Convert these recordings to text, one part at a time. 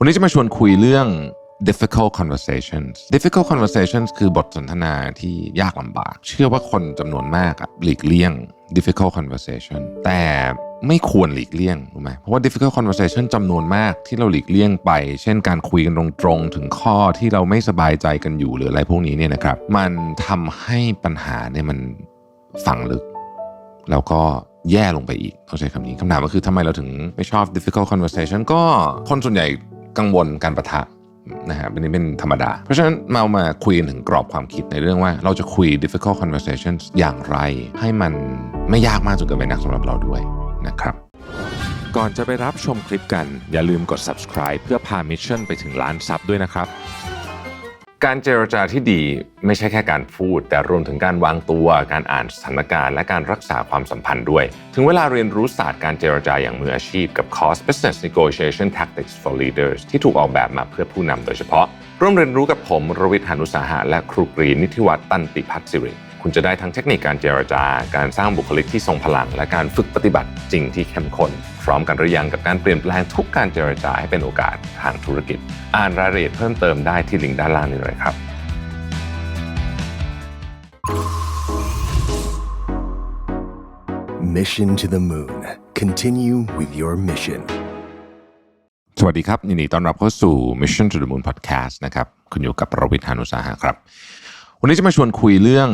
วันนี้จะมาชวนคุยเรื่อง difficult conversations difficult conversations คือบทสนทนาที่ยากลำบาก เชื่อว่าคนจำนวนมากหลีกเลี่ยง difficult conversation แต่ไม่ควรหลีกเลี่ยงรู้ไหมเพราะว่า difficult conversation จำนวนมากที่เราหลีกเลี่ยงไป เช่นการคุยกันตรงๆ ถึงข้อที่เราไม่สบายใจกันอยู่หรืออะไรพวกนี้เนี่ยนะครับ มันทำให้ปัญหาเนี่ยมันฝังลึก แล้วก็แย่ลงไปอีกต้องใช้คำนี้คำถามก็คือทำไมเราถึงไม่ชอบ difficult conversation ก็คนส่วนใหญ่ กังวลการประทะนะฮะเป็นนี่เป็นธรรมดา เพราะฉะนั้นเมามาคุยถึงกรอบความคิดในเรื่องว่าเราจะคุย difficult conversations อย่างไร ให้มันไม่ยากมากจนเกินไปนักสำหรับเราด้วยนะครับ ก่อนจะไปรับชมคลิปกันอย่าลืมกด subscribe เพื่อพามิชชั่นไปถึงล้านซับด้วยนะครับ การเจรจาที่ดีไม่ใช่แค่การพูด แต่รวมถึงการวางตัว การอ่านสถานการณ์ และการรักษาความสัมพันธ์ด้วย ถึงเวลาเรียนรู้ศาสตร์การเจรจาอย่างมืออาชีพกับคอร์ส Business Negotiation Tactics for Leaders ที่ถูกออกแบบมาเพื่อผู้นำโดยเฉพาะ ร่วมเรียนรู้กับผมรวิทยานุสาหะและครูกรีนิติวัฒน์ตันติพัฒน์สิริคุณจะได้ทั้งเทคนิคการเจรจาการสร้างบุคลิกที่ทรงพลัง และการฝึกปฏิบัติจริงที่เข้มข้น ร้อมกันหรือยังกับการเปลี่ยนแปลงทุกการเจรจาให้เป็นโอกาสทางธุรกิจ อ่านรายละเอียดเพิ่มเติมได้ที่ลิงก์ด้านล่างนี้เลยครับ Mission to the Moon. Continue with your mission. สวัสดีครับยินดีต้อนรับเข้าสู่ Mission to the Moon Podcast นะครับ คุณอยู่กับประวิทยานุสาหะครับ วันนี้จะมาชวนคุยเรื่อง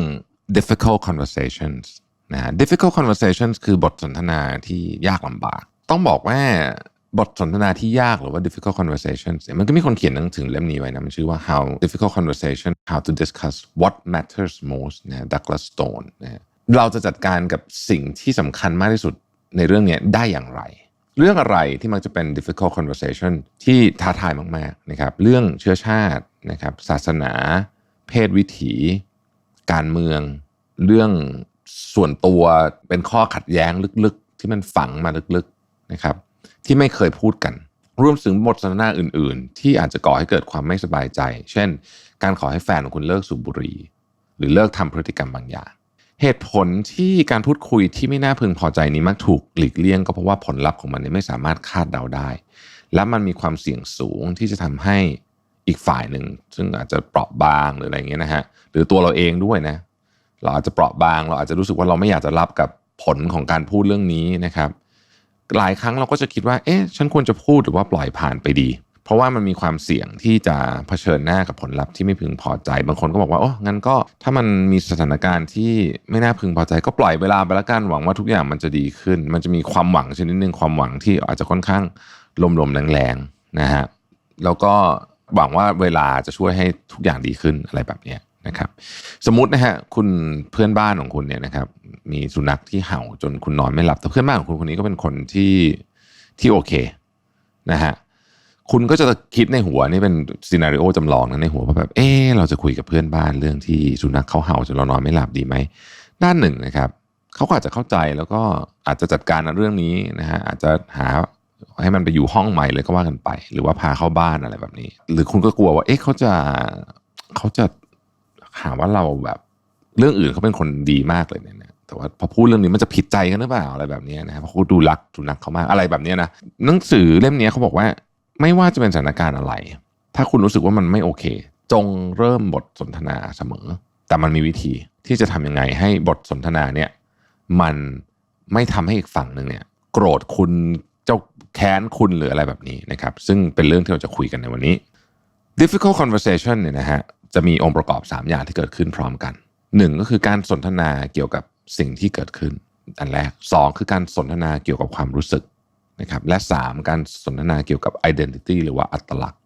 difficult conversations นะฮะ difficult conversations คือบทสนทนาที่ยากลำบาก ต้องบอกว่าบทสนทนาที่ยากหรือว่า difficult conversations มันก็มีคนเขียนหนังสือเล่มนี้ไว้นะ มันชื่อว่า how difficult conversation how to discuss what matters most นะ Douglas Stone นะเราจะจัดการกับสิ่งที่สำคัญมากที่สุดในเรื่องนี้ได้อย่างไร เรื่องอะไรที่มักจะเป็น difficult conversation ที่ท้าทายมากๆนะครับ เรื่องเชื้อชาตินะครับศาสนา เพศวิถี การเมือง เรื่องส่วนตัวเป็นข้อขัดแย้งลึกๆ ที่มันฝังมาลึกๆ นะครับที่ไม่เคยพูดกัน รวมถึงบทสนทนาอื่น ๆ ที่อาจจะก่อให้เกิดความไม่สบายใจ เช่น การขอให้แฟนของคุณเลิกสูบบุหรี่ หรือเลิกทำพฤติกรรมบางอย่าง เหตุผลที่การพูดคุยที่ไม่น่าพึงพอใจนี้มักถูกหลีกเลี่ยงก็เพราะว่าผลลัพธ์ของมันไม่สามารถคาดเดาได้ และมันมีความเสี่ยงสูงที่จะทำให้อีกฝ่ายหนึ่ง ซึ่งอาจจะเปราะบางหรืออะไรเงี้ยนะฮะหรือตัวเราเองด้วยนะเราอาจจะเปราะบาง เราอาจจะรู้สึกว่าเราไม่อยากจะรับกับผลของการพูดเรื่องนี้นะครับ หลายครั้งเราก็จะคิดว่า เอ๊ะ ฉันควรจะพูดหรือว่าปล่อยผ่านไปดี เพราะว่ามันมีความเสี่ยงที่จะเผชิญหน้ากับผลลัพธ์ที่ไม่พึงพอใจ บางคนก็บอกว่า โอ้งั้นก็ถ้ามันมีสถานการณ์ที่ไม่น่าพึงพอใจ ก็ปล่อยเวลาไปละกัน หวังว่าทุกอย่างมันจะดีขึ้น มันจะมีความหวังชนิดหนึ่งความหวังที่อาจจะค่อนข้างลมๆแรงๆนะฮะ แล้วก็หวังว่าเวลาจะช่วยให้ทุกอย่างดีขึ้นอะไรแบบเนี้ย นะครับ สมมตินะฮะคุณเพื่อนบ้านของคุณเนี่ยนะครับ มีสุนัขที่เห่าจนคุณนอนไม่หลับ แต่เพื่อนบ้านของคุณคนนี้ก็เป็นคนที่ที่โอเคนะฮะคุณก็จะคิดในหัวนี่เป็นซีนารีโอจำลองนะในหัวว่าแบบเออเราจะคุยกับเพื่อนบ้านเรื่องที่สุนัขเขาเห่าจนเรานอนไม่หลับดีไหมด้านหนึ่งนะครับเขาก็อาจจะเข้าใจแล้วก็อาจจะจัดการเรื่องนี้นะฮะอาจจะหาให้มันไปอยู่ห้องใหม่เลยก็ว่ากันไป หรือว่าพาเข้าบ้านอะไรแบบนี้ หรือคุณก็กลัวว่าเอ๊ะเขาจะเขาจะ หาว่าเราแบบเรื่องอื่นเขาเป็นคนดีมากเลยเนี่ยนะแต่ว่าพอพูดเรื่องนี้มันจะผิดใจกันหรือเปล่าอะไรแบบนี้นะครับเพราะเขาดูรักสุนัขเขามากอะไรแบบนี้นะหนังสือเล่มนี้เขาบอกว่า ไม่ว่าจะเป็นสถานการณ์อะไร ถ้าคุณรู้สึกว่ามันไม่โอเค จงเริ่มบทสนทนาเสมอ แต่มันมีวิธีที่จะทำยังไงให้บทสนทนาเนี่ย มันไม่ทำให้อีกฝั่งหนึ่งเนี่ย โกรธคุณเจ้าแค้นคุณหรืออะไรแบบนี้นะครับ ซึ่งเป็นเรื่องที่เราจะคุยกันในวันนี้ difficult conversation เนี่ยนะฮะ จะมีองค์ประกอบ 3 อย่างที่เกิดขึ้นพร้อมกันหนึ่งก็คือการสนทนาเกี่ยวกับสิ่งที่เกิดขึ้น อันแรกสองคือการสนทนาเกี่ยวกับความรู้สึกนะครับและสามการสนทนาเกี่ยวกับ identity หรือว่าอัตลักษณ์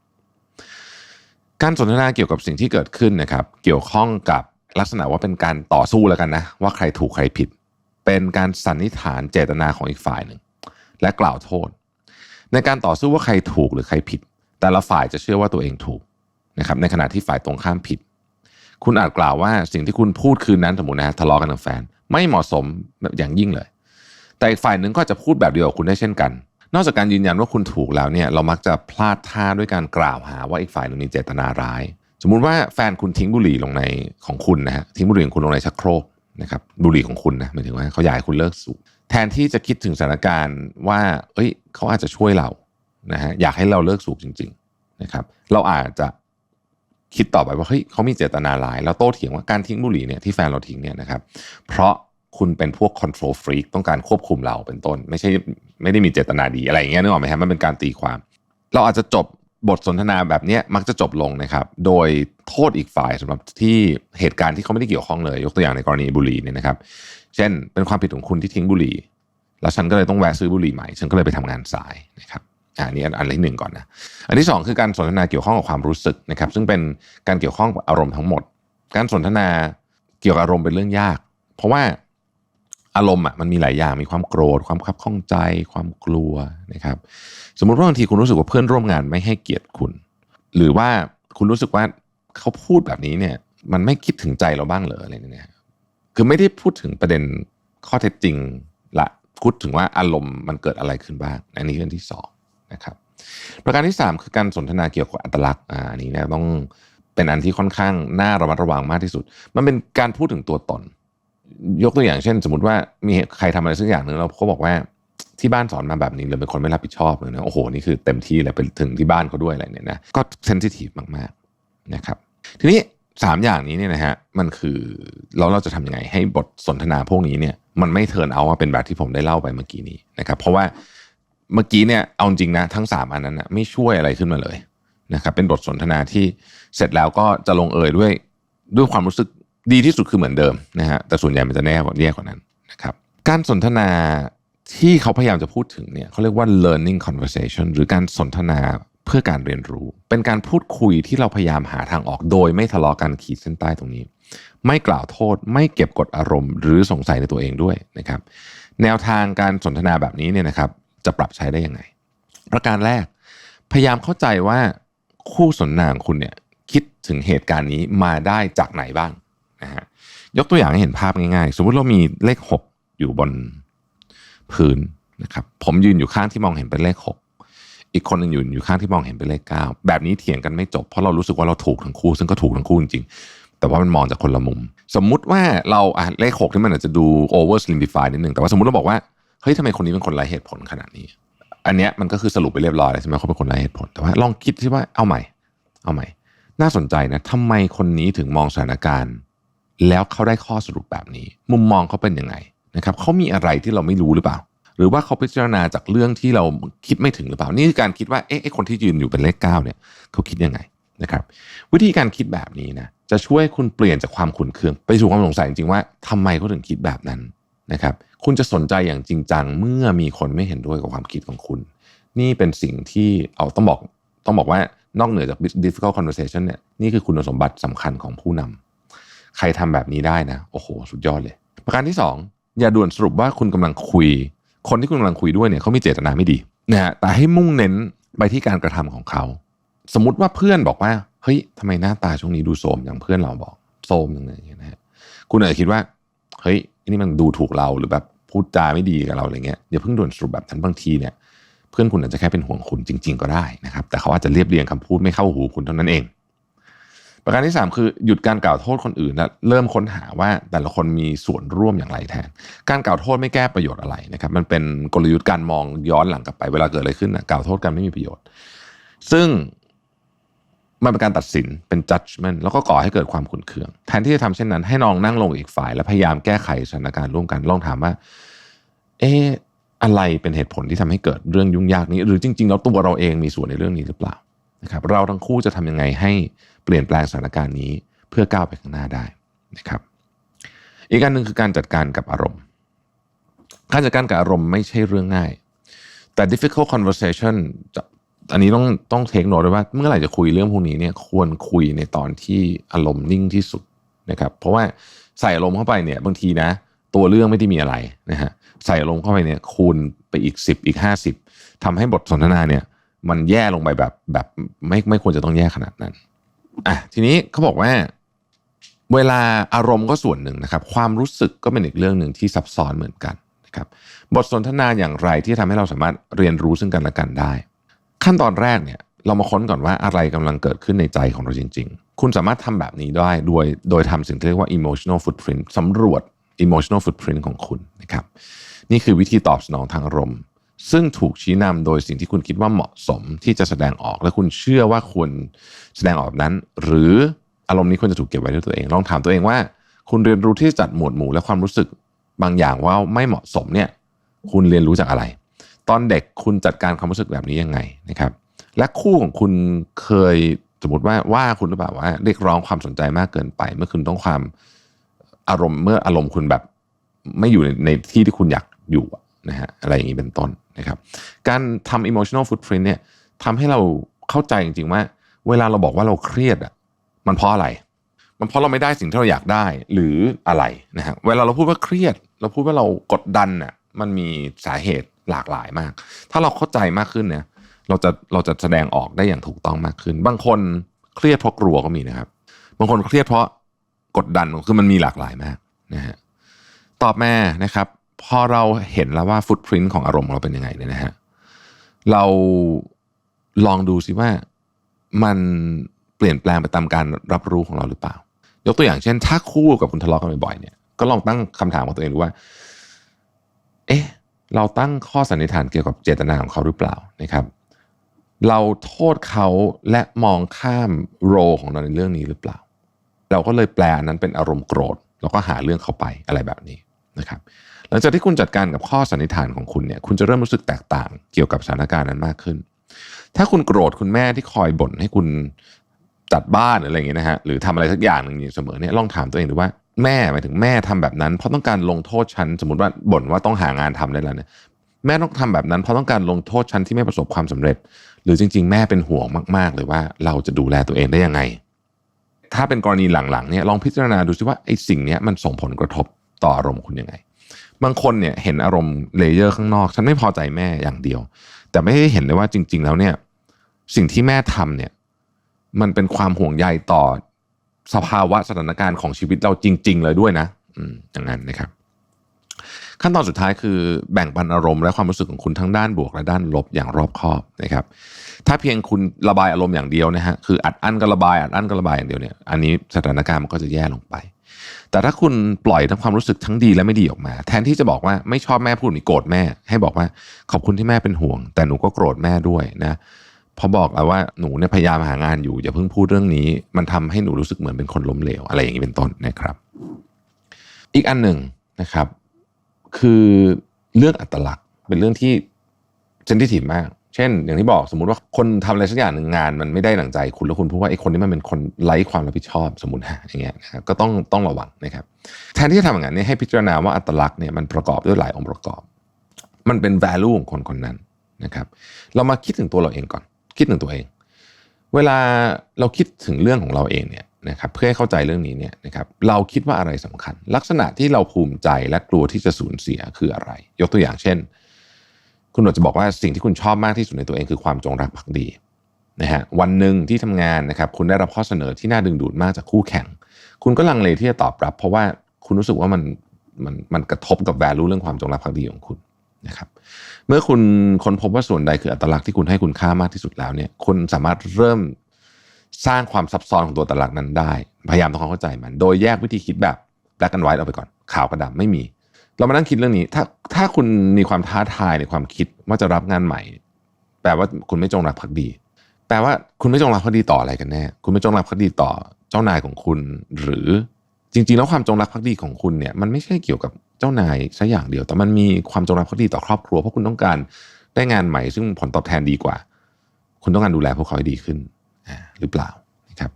การสนทนาเกี่ยวกับสิ่งที่เกิดขึ้นนะครับ เกี่ยวข้องกับลักษณะว่าเป็นการต่อสู้แล้วกันนะ ว่าใครถูกใครผิด เป็นการสันนิษฐานเจตนาของอีกฝ่ายหนึ่ง และกล่าวโทษ ในการต่อสู้ว่าใครถูกหรือใครผิด แต่ละฝ่ายจะเชื่อว่าตัวเองถูก นะครับในขณะที่ฝ่ายตรงข้ามผิด คุณอาจกล่าวว่าสิ่งที่คุณพูดคืนนั้นสมมตินะทะเลาะกันกับแฟน ไม่เหมาะสมแบบอย่างยิ่งเลย แต่อีกฝ่ายหนึ่งก็จะพูดแบบเดียวกับคุณได้เช่นกัน นอกจากการยืนยันว่าคุณถูกแล้วเนี่ยเรามักจะพลาดท่าด้วยการกล่าวหาว่าอีกฝ่ายหนึ่งมีเจตนาร้าย สมมุติว่าแฟนคุณทิ้งบุหรี่ลงในของคุณนะฮะทิ้งบุหรี่ของคุณลงในชักโครกนะครับบุหรี่ของคุณนะหมายถึงว่าเขาอยากให้คุณเลิกสูบแทนที่จะคิดถึงสถานการณ์ว่า เอ้ย เขาอาจจะช่วยเรานะฮะอยากให้เราเลิกสูบจริงนะครับ เราอาจจะ คิดต่อไปว่าเฮ้ยเขามีเจตนาร้ายแล้วโต้เถียงว่าการทิ้งบุหรี่เนี่ยที่แฟนเราทิ้งเนี่ยนะครับเพราะคุณเป็นพวก control freak ต้องการควบคุมเราเป็นต้น ไม่ใช่ไม่ได้มีเจตนาดีอะไรอย่างเงี้ยนึกออกไหมครับมันเป็นการตีความ เราอาจจะจบบทสนทนาแบบเนี้ยมักจะจบลงนะครับ โดยโทษอีกฝ่ายสำหรับที่เหตุการณ์ที่เขาไม่ได้เกี่ยวข้องเลย ยกตัวอย่างในกรณีบุหรี่เนี่ยนะครับ เช่น เป็นความผิดของคุณที่ทิ้งบุหรี่ แล้วฉันก็เลยต้องแวะซื้อบุหรี่ใหม่ ฉันก็เลยไปทำงานสายนะครับ อันนี้อันอันที่หนึ่งก่อนนะอันที่สองคือการสนทนาเกี่ยวข้องกับความรู้สึกนะครับ ซึ่งเป็นการเกี่ยวข้องกับอารมณ์ทั้งหมด การสนทนาเกี่ยวกับอารมณ์เป็นเรื่องยาก เพราะว่าอารมณ์อะมันมีหลายอย่างมีความโกรธ ความคับข้องใจ ความกลัวนะครับ สมมุติว่าบางทีคุณรู้สึกว่าเพื่อนร่วมงานไม่ให้เกียรติคุณ หรือว่าคุณรู้สึกว่าเขาพูดแบบนี้เนี่ย มันไม่คิดถึงใจเราบ้างเหรออะไรเนี่ยคือไม่ได้พูดถึงประเด็นข้อเท็จจริงละพูดถึงว่าอารมณ์มันเกิดอะไรขึ้นบ้าง อันนี้เรื่องที่สอง นะครับ ประการที่สามคือการสนทนาเกี่ยวกับอัตลักษณ์อ่าอันนี้เนี่ยต้องเป็นอันที่ค่อนข้างน่าระมัดระวังมากที่สุด มันเป็นการพูดถึงตัวตน ยกตัวอย่างเช่น สมมติว่ามีใครทำอะไรสักอย่างหนึ่งแล้วเขาบอกว่าที่บ้านสอนมาแบบนี้เลยเป็นคนไม่รับผิดชอบเลยนะโอ้โหนี่คือเต็มที่เลยไปถึงที่บ้านเขาด้วยอะไรเนี่ยนะก็เซนซิทีฟมากๆนะครับ ทีนี้สามอย่างนี้เนี่ยนะฮะมันคือแล้วเราจะทำยังไงให้บทสนทนาพวกนี้เนี่ยมันไม่เทิร์นเอาว่าเป็นแบบที่ผมได้เล่าไปเมื่อกี้นี้นะครับ เพราะว่า เมื่อกี้เนี่ยเอาจริงนะทั้งสามอันนั้นนะไม่ช่วยอะไรขึ้นมาเลยนะครับเป็นบทสนทนาที่เสร็จแล้วก็จะลงเอยด้วยด้วยความรู้สึกดีที่สุดคือเหมือนเดิมนะฮะแต่ส่วนใหญ่มันจะแน่กว่าแย่กว่านั้นนะครับการสนทนาที่เขาพยายามจะพูดถึงเนี่ยเขาเรียกว่า learning conversation หรือการสนทนาเพื่อการเรียนรู้ เป็นการพูดคุยที่เราพยายามหาทางออกโดยไม่ทะเลาะกันขีดเส้นใต้ตรงนี้ ไม่กล่าวโทษ ไม่เก็บกดอารมณ์ หรือสงสัยในตัวเองด้วยนะครับ แนวทางการสนทนาแบบนี้เนี่ยนะครับ จะปรับใช้ได้ยังไง ประการแรก พยายามเข้าใจว่าคู่สนทนาของคุณเนี่ยคิดถึงเหตุการณ์นี้มาได้จากไหนบ้างนะฮะยกตัวอย่างให้เห็นภาพง่ายๆ สมมุติเรามีเลข 6 อยู่บนพื้นนะครับผมยืนอยู่ข้างที่มองเห็นเป็นเลข 6 อีกคนหนึงยืนอยู่ข้างที่มองเห็นเป็นเลข 9 แบบนี้เถียงกันไม่จบเพราะเรารู้สึกว่าเราถูกทั้งคู่ ซึ่งก็ถูกทั้งคู่จริงๆแต่ว่ามันมองจากคนละมุม สมมุติว่าเราอะเลข 6 ที่มันอาจจะดู over simplify นิดนึงแต่ว่าสมมติเราบอกว่า เฮ้ยทำไมคนนี้เป็นคนไร้เหตุผลขนาดนี้ อันเนี้ยมันก็คือสรุปไปเรียบร้อยแล้วใช่ไหมเขาเป็นคนไร้เหตุผล แต่ว่าลองคิดที่ว่าเอาใหม่ เอาใหม่ น่าสนใจนะทำไมคนนี้ถึงมองสถานการณ์ แล้วเขาได้ข้อสรุปแบบนี้ มุมมองเขาเป็นยังไงนะครับเขามีอะไรที่เราไม่รู้หรือเปล่า หรือว่าเขาพิจารณาจากเรื่องที่เราคิดไม่ถึงหรือเปล่า นี่คือการคิดว่าเอ๊ะคนที่ยืนอยู่เป็นเลขเก้าเนี่ยเขาคิดยังไงนะครับ วิธีการคิดแบบนี้นะจะช่วยคุณเปลี่ยนจากความขุ่นเคือง ไปสู่ความสงสัยจริงๆว่าทำไมเขาถึงคิดแบบนั้น นะครับ คุณจะสนใจอย่างจริงจังเมื่อมีคนไม่เห็นด้วยกับความคิดของคุณ นี่เป็นสิ่งที่เอาต้องบอกต้องบอกว่านอกเหนือจาก difficult conversation เนี่ยนี่คือคุณสมบัติสำคัญของผู้นำใครทำแบบนี้ได้นะโอ้โห สุดยอดเลย ประการที่สองอย่าด่วนสรุปว่าคุณกำลังคุย คนที่คุณกำลังคุยด้วยเนี่ยเขามีเจตนาไม่ดีนะฮะแต่ให้มุ่งเน้นไปที่การกระทำของเขา สมมติว่าเพื่อนบอกว่าเฮ้ยทำไมหน้าตาช่วงนี้ดูโทรมอย่างเพื่อนเราบอกโทรมอย่างเงี้ยนะฮะคุณอาจจะคิดว่าเฮ้ย นี่มันดูถูกเราหรือแบบพูดจาไม่ดีกับเราอะไรเงี้ยอย่าเพิ่งด่วนสรุปแบบนั้นบางทีเนี่ยเพื่อนคุณอาจจะแค่เป็นห่วงคุณจริง ๆ ก็ได้นะครับ แต่เขาอาจจะเรียบเรียงคำพูดไม่เข้าหูคุณเท่านั้นเอง ประการที่ 3 คือหยุดการกล่าวโทษคนอื่นและเริ่มค้นหาว่าแต่ละคนมีส่วนร่วมอย่างไรแทน การกล่าวโทษไม่แก้ประโยชน์อะไรนะครับ มันเป็นกลยุทธ์การมองย้อนหลังกลับไปเวลาเกิดอะไรขึ้นนะกล่าวโทษกันไม่มีประโยชน์ ซึ่ง มันเป็นการตัดสินเป็น judgment แล้วก็ก่อให้เกิดความขุ่นเคือง แทนที่จะทำเช่นนั้น ให้น้องนั่งลงอีกฝ่าย และพยายามแก้ไขสถานการณ์ร่วมกันลองถามว่า เอออะไรเป็นเหตุผลที่ทำให้เกิดเรื่องยุ่งยากนี้ หรือจริงๆแล้วตัวเราเองมีส่วนในเรื่องนี้หรือเปล่านะครับ เราทั้งคู่จะทำยังไงให้เปลี่ยนแปลงสถานการณ์นี้เพื่อก้าวไปข้างหน้าได้นะครับ อีกการหนึ่งคือการจัดการกับอารมณ์ การจัดการกับอารมณ์ไม่ใช่เรื่องง่าย แต่ difficult conversation อันนี้ต้องต้องเทคโนด้วยว่าเมื่อไหร่จะคุยเรื่องพวกนี้เนี่ยควรคุยในตอนที่อารมณ์นิ่งที่สุดนะครับ เพราะว่าใส่อารมณ์เข้าไปเนี่ยบางทีนะ ตัวเรื่องไม่ได้มีอะไรนะฮะใส่อารมณ์เข้าไปเนี่ยคูณไปอีก 10 อีก 50ทำให้บทสนทนาเนี่ย มันแย่ลงไปแบบแบบไม่ไม่ควรจะต้องแย่ขนาดนั้นอะทีนี้เขาบอกว่า เวลาอารมณ์ก็ส่วนหนึ่งนะครับ ความรู้สึกก็เป็นอีกเรื่องหนึ่งที่ซับซ้อนเหมือนกันนะครับ บทสนทนาอย่างไรที่ทำให้เราสามารถเรียนรู้ซึ่งกันและกันได้ ขั้นตอนแรกเนี่ยเรามาค้นก่อนว่าอะไรกำลังเกิดขึ้นในใจของเราจริง ๆ คุณสามารถทำแบบนี้ได้โดยโดยทำสิ่งที่เรียกว่า emotional footprint สำรวจ emotional footprint ของคุณนะครับ นี่คือวิธีตอบสนองทางอารมณ์ ซึ่งถูกชี้นำโดยสิ่งที่คุณคิดว่าเหมาะสมที่จะแสดงออกและคุณเชื่อว่าควรแสดงออกนั้น หรืออารมณ์นี้ควรจะถูกเก็บไว้ด้วยตัวเอง ลองถามตัวเองว่า คุณเรียนรู้ที่จะจัดหมวดหมู่และความรู้สึกบางอย่างว่าไม่เหมาะสมเนี่ย คุณเรียนรู้จากอะไร ตอนเด็กคุณจัดการความรู้สึกแบบนี้ยังไงนะครับ และคู่ของคุณเคยสมมติว่าว่าคุณหรือเปล่าว่าเรียกร้องความสนใจมากเกินไป เมื่อคุณต้องความอารมณ์เมื่ออารมณ์คุณแบบไม่อยู่ในในที่ที่คุณอยากอยู่นะฮะอะไรอย่างนี้เป็นต้นนะครับ การทำ emotional footprint เนี่ยทำให้เราเข้าใจจริงๆว่า เวลาเราบอกว่าเราเครียดอะมันเพราะอะไร มันเพราะเราไม่ได้สิ่งที่เราอยากได้หรืออะไรนะฮะเวลาเราพูดว่าเครียด เราพูดว่าเรากดดันอะมันมีสาเหตุ หลากหลายมาก ถ้าเราเข้าใจมากขึ้นเนี่ยเราจะเราจะแสดงออกได้อย่างถูกต้องมากขึ้น บางคนเครียดเพราะกลัวก็มีนะครับ บางคนเครียดเพราะกดดันคือมันมีหลากหลายมากนะฮะตอบแม่นะครับพอเราเห็นแล้วว่าฟุตพิ้นของอารมณ์ของเราเป็นยังไงเนี่ยนะฮะเราลองดูซิว่ามันเปลี่ยนแปลงไปตามการรับรู้ของเราหรือเปล่า ยกตัวอย่างเช่น ถ้าคู่กับคุณทะเลาะกันบ่อยๆเนี่ยก็ลองตั้งคำถามกับตัวเองดูว่า เอ๊ะ เราตั้งข้อสันนิษฐานเกี่ยวกับเจตนาของเขาหรือเปล่านะครับ เราโทษเขาและมองข้ามโรของเราในเรื่องนี้หรือเปล่า เราก็เลยแปลนนั้นเป็นอารมณ์โกรธ แล้วก็หาเรื่องเขาไปอะไรแบบนี้นะครับหลังจากที่คุณจัดการกับข้อสันนิษฐานของคุณเนี่ยคุณจะเริ่มรู้สึกแตกต่างเกี่ยวกับสถานการณ์นั้นมากขึ้น ถ้าคุณโกรธคุณแม่ที่คอยบ่นให้คุณจัดบ้านหรืออะไรอย่างเงี้ยนะฮะหรือทำอะไรสักอย่างหนึ่งอยู่เสมอเนี่ยลองถามตัวเองดูว่า แม่หมายถึงแม่ทำแบบนั้น เพราะต้องการลงโทษฉันสมมติว่าบ่นว่าต้องหางานทำได้แล้วเนี่ยแม่ต้องทำแบบนั้นเพราะต้องการลงโทษฉันที่ไม่ประสบความสำเร็จ หรือจริง ๆ แม่เป็นห่วงมากๆเลยว่าเราจะดูแลตัวเองได้ยังไง ถ้าเป็นกรณีหลังๆเนี่ยลองพิจารณาดูซิว่าไอ้สิ่งนี้มันส่งผลกระทบต่ออารมณ์คุณยังไง บางคนเนี่ยเห็นอารมณ์เลเยอร์ข้างนอกฉันไม่พอใจแม่อย่างเดียว แต่ไม่ได้เห็นเลยว่าจริง ๆ แล้วเนี่ยสิ่งที่แม่ทำเนี่ยมันเป็นความห่วงใยต่อ สภาวะสถานการณ์ของชีวิตเราจริง ๆ เลยด้วยนะอย่างนั้นนะครับขั้นตอนสุดท้ายคือแบ่งปันอารมณ์และความรู้สึกของคุณทั้งด้านบวกและด้านลบอย่างรอบคอบนะครับ ถ้าเพียงคุณระบายอารมณ์อย่างเดียวนะฮะคืออัดอั้นก็ระบายอัดอั้นก็ระบายอย่างเดียวเนี่ยอันนี้สถานการณ์มันก็จะแย่ลงไป แต่ถ้าคุณปล่อยทั้งความรู้สึกทั้งดีและไม่ดีออกมา แทนที่จะบอกว่าไม่ชอบแม่พูดหรือโกรธแม่ ให้บอกว่าขอบคุณที่แม่เป็นห่วง แต่หนูก็โกรธแม่ด้วยนะ พอบอกแล้วว่าหนูเนี่ยพยายามหางานอยู่อย่าเพิ่งพูดเรื่องนี้ มันทำให้หนูรู้สึกเหมือนเป็นคนล้มเหลวอะไรอย่างนี้เป็นต้นนะครับ อีกอันหนึ่งนะครับ คือเรื่องอัตลักษณ์เป็นเรื่องที่เซนซิทีฟมาก เช่น อย่างที่บอกสมมติว่าคนทำอะไรสักอย่างหนึ่งงาน มันไม่ได้หนังใจคุณแล้วคุณพูดว่าไอ้คนนี้มันเป็นคนไร้ความรับผิดชอบสมมติฮะอย่างเงี้ยนะครับก็ต้องต้องระวังนะครับ แทนที่จะทำอย่างนั้นเนี่ยให้พิจารณาว่าอัตลักษณ์เนี่ยมันประกอบด้วยหลายองค์ประกอบ มันเป็น value ของคนคนนั้นนะครับ เรามาคิดถึงตัวเราเองก่อน คิดถึงตัวเอง เวลาเราคิดถึงเรื่องของเราเองเนี่ยนะครับเพื่อให้เข้าใจเรื่องนี้เนี่ยนะครับเราคิดว่าอะไรสำคัญ ลักษณะที่เราภูมิใจและกลัวที่จะสูญเสียคืออะไร ยกตัวอย่างเช่น คุณอาจจะบอกว่าสิ่งที่คุณชอบมากที่สุดในตัวเองคือความจงรักภักดีนะฮะวันหนึ่งที่ทำงานนะครับคุณได้รับข้อเสนอที่น่าดึงดูดมากจากคู่แข่ง คุณก็ลังเลที่จะตอบรับ เพราะว่าคุณรู้สึกว่ามันมันมันกระทบกับ value เรื่องความจงรักภักดีของคุณ นะครับเมื่อคุณค้นพบว่าส่วนใดคืออัตลักษณ์ที่คุณให้คุณค่ามากที่สุดแล้วเนี่ยคุณสามารถเริ่มสร้างความซับซ้อนของตัวอัตลักษณ์นั้นได้ พยายามทำความเข้าใจมัน โดยแยกวิธีคิดแบบ black and white ออกไปก่อนขาวกับดำไม่มี เรามานั่งคิดเรื่องนี้ ถ้าถ้าคุณมีความท้าทายในความคิดว่าจะรับงานใหม่ แปลว่าคุณไม่จงรักภักดี แปลว่าคุณไม่จงรักภักดีต่ออะไรกันแน่คุณไม่จงรักภักดีต่อเจ้านายของคุณ หรือจริง ๆ แล้วความจงรักภักดีของคุณเนี่ยมันไม่ใช่เกี่ยวกับ เจ้านายซะอย่างเดียว แต่มันมีความจงรักภักดีต่อครอบครัวเพราะคุณต้องการได้งานใหม่ ซึ่งผลตอบแทนดีกว่า คุณต้องการดูแลพวกเขาให้ดีขึ้นหรือเปล่านะครับ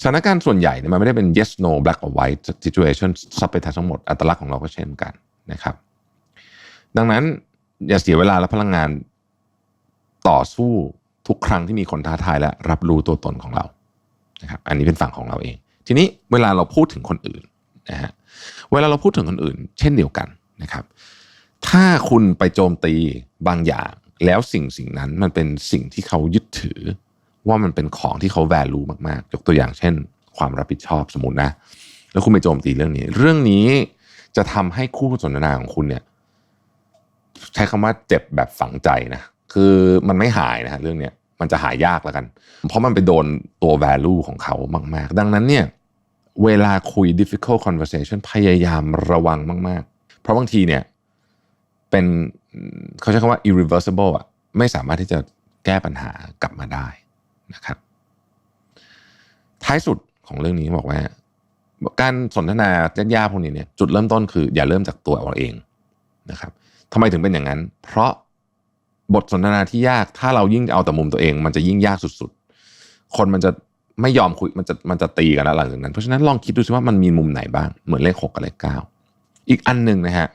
สถานการณ์ส่วนใหญ่เนี่ยมันไม่ได้เป็น yes no black or white situation ซับไปทั้งหมดอัตลักษณ์ของเราก็เช่นกันนะครับ ดังนั้นอย่าเสียเวลาและพลังงานต่อสู้ทุกครั้งที่มีคนท้าทายและรับรู้ตัวตนของเรานะครับอันนี้เป็นฝั่งของเราเอง ทีนี้เวลาเราพูดถึงคนอื่นนะฮะ เวลาเราพูดถึงคนอื่น เช่นเดียวกันนะครับ ถ้าคุณไปโจมตีบางอย่าง แล้วสิ่งสิ่งนั้นมันเป็นสิ่งที่เขายึดถือ ว่ามันเป็นของที่เขาแวลูมากๆ ยกตัวอย่างเช่น ความรับผิดชอบสมมตินะ แล้วคุณไปโจมตีเรื่องนี้ เรื่องนี้จะทำให้คู่สนทนาของคุณเนี่ยใช้คำว่าเจ็บแบบฝังใจนะ คือมันไม่หายนะฮะเรื่องเนี้ยมันจะหายยากแล้วกัน เพราะมันไปโดนตัว value ของเขามาก ๆ ดังนั้นเนี่ย เวลาคุย difficult conversation พยายามระวังมาก ๆ เพราะบางทีเนี่ยเป็นเขาใช้คำว่า irreversible อะไม่สามารถที่จะแก้ปัญหากลับมาได้นะครับ ท้ายสุดของเรื่องนี้บอกว่า การสนทนายากๆพวกนี้เนี่ยจุดเริ่มต้นคืออย่าเริ่มจากตัวเราเองนะครับทำไมถึงเป็นอย่างนั้น เพราะบทสนทนาที่ยากถ้าเรายิ่งเอาแต่มุมตัวเอง มันจะยิ่งยากสุดๆ คนมันจะ ไม่ยอมคุยมันจะมันจะตีกันแล้วหลังจากนั้น เพราะฉะนั้นลองคิดดูสิว่ามันมีมุมไหนบ้าง เหมือนเลขหกกับเลขเก้าอีกอันหนึ่งนะฮะ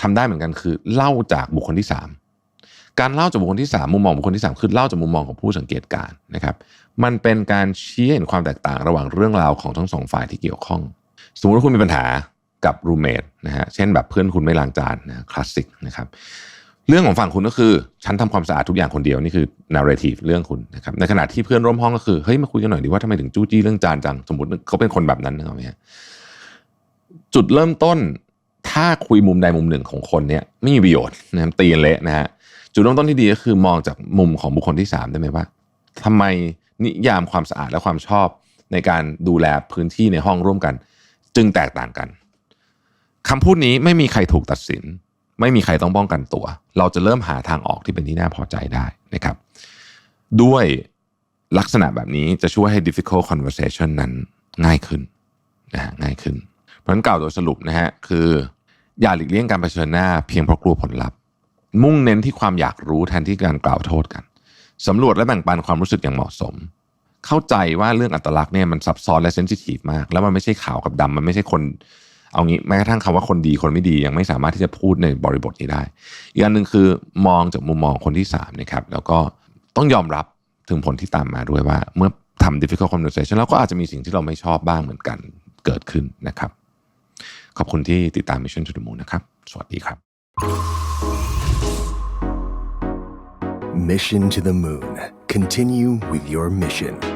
ทำได้เหมือนกันคือ เล่าจากบุคคลที่สามการเล่าจากบุคคลที่สามมุมมองบุคคลที่สามคือเล่าจากมุมมองของผู้สังเกตการณ์นะครับ มันเป็นการชี้เห็นความแตกต่างระหว่างเรื่องราวของทั้งสองฝ่ายที่เกี่ยวข้อง สมมติว่าคุณมีปัญหากับรูเมทนะฮะเช่นแบบเพื่อนคุณไม่ล้างจานนะคลาสสิกนะครับ เรื่องของฝั่งคุณก็คือ ฉันทำความสะอาดทุกอย่างคนเดียว นี่คือ narrative เรื่องคุณนะครับในขณะที่เพื่อนร่วมห้องก็คือเฮ้ยมาคุยกันหน่อยดีว่าทำไมถึงจู้จี้เรื่องจานจังสมมติเขาเป็นคนแบบนั้นนะครับเนี่ยจุดเริ่มต้นถ้าคุยมุมใดมุมหนึ่งของคนเนี่ยไม่มีประโยชน์นะครับตีนเละนะฮะจุดเริ่มต้นที่ดีก็คือมองจากมุมของบุคคลที่สามได้ไหมว่าทำไมนิยามความสะอาดและความชอบในการดูแลพื้นที่ในห้องร่วมกัน จึงแตกต่างกันคำพูดนี้ไม่มีใครถูกตัดสิน ไม่มีใครต้องป้องกันตัว เราจะเริ่มหาทางออกที่เป็นที่น่าพอใจได้นะครับด้วยลักษณะแบบนี้จะช่วยให้ difficult conversation นั้นง่ายขึ้นนะฮะง่ายขึ้น เพราะนั้นกล่าวโดยสรุปนะฮะคืออย่าหลีกเลี่ยงการเผชิญหน้าเพียงเพราะกลัวผลลัพธ์ มุ่งเน้นที่ความอยากรู้แทนที่การกล่าวโทษกันสำรวจและแบ่งปันความรู้สึกอย่างเหมาะสม เข้าใจว่าเรื่องอัตลักษณ์เนี่ยมันซับซ้อนและเซนซิทีฟมาก แล้วมันไม่ใช่ขาวกับดำมันไม่ใช่คน เอางี้แม้กระทั่งคำว่าคนดีคนไม่ดียังไม่สามารถที่จะพูดในบริบทนี้ได้ อีกอันหนึ่งคือมองจากมุมมองคนที่สามนะครับ แล้วก็ต้องยอมรับถึงผลที่ตามมาด้วยว่า เมื่อทำ difficult conversation แล้วก็อาจจะมีสิ่งที่เราไม่ชอบบ้างเหมือนกันเกิดขึ้นนะครับ ขอบคุณที่ติดตาม Mission to the Moon นะครับ สวัสดีครับ Mission to the Moon. Continue with your mission.